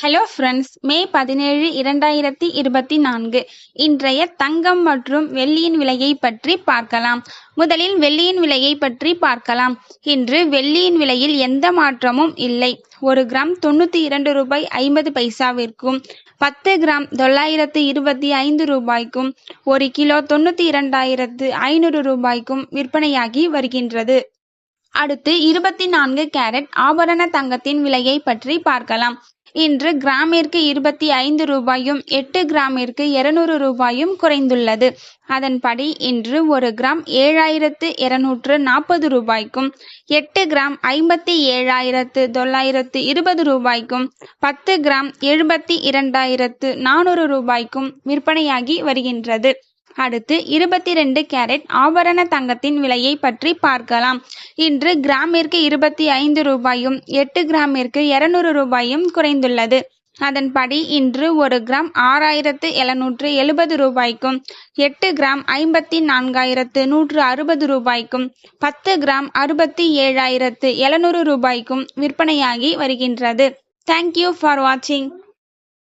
Hello friends மே பதினேழு இரண்டாயிரத்தி இருபத்தி நான்கு. இன்றைய தங்கம் மற்றும் வெள்ளியின் விலையை பற்றி பார்க்கலாம். முதலில் வெள்ளியின் விலையை பற்றி பார்க்கலாம். இன்று வெள்ளியின் விலையில் எந்த மாற்றமும் இல்லை. ஒரு கிராம் தொண்ணூற்றி இரண்டு ரூபாய் ஐம்பது பைசாவிற்கும் பத்து கிராம் தொள்ளாயிரத்து இருபத்தி ஐந்து ரூபாய்க்கும் ஒரு கிலோ தொண்ணூற்றி இரண்டாயிரத்து ஐநூறு ரூபாய்க்கும் விற்பனையாகி வருகின்றது. அடுத்து இருபத்தி நான்கு கேரட் ஆபரண தங்கத்தின் விலையை பற்றி பார்க்கலாம். இன்று கிராமிற்கு இருபத்தி ஐந்து ரூபாயும் எட்டு கிராமிற்கு இருநூறு ரூபாயும் குறைந்துள்ளது. அதன்படி இன்று ஒரு கிராம் ஏழாயிரத்து இருநூற்று நாற்பது ரூபாய்க்கும் எட்டு கிராம் ஐம்பத்தி ஏழாயிரத்து தொள்ளாயிரத்து இருபது ரூபாய்க்கும் பத்து கிராம் எழுபத்தி இரண்டாயிரத்து நானூறு ரூபாய்க்கும் விற்பனையாகி வருகின்றது. அடுத்து இருபத்தி ரெண்டு கேரட் ஆபரண தங்கத்தின் விலையை பற்றி பார்க்கலாம். இன்று கிராமிற்கு இருபத்தி ஐந்து ரூபாயும் எட்டு கிராமிற்கு இருநூறு ரூபாயும் குறைந்துள்ளது. அதன்படி இன்று ஒரு கிராம் ஆறாயிரத்து எழுநூற்று எழுபது ரூபாய்க்கும் எட்டு கிராம் ஐம்பத்தி நான்காயிரத்து நூற்று அறுபது ரூபாய்க்கும் பத்து கிராம் அறுபத்தி ஏழாயிரத்து எழுநூறு ரூபாய்க்கும் விற்பனையாகி வருகின்றது. தேங்க்யூ ஃபார் வாட்சிங்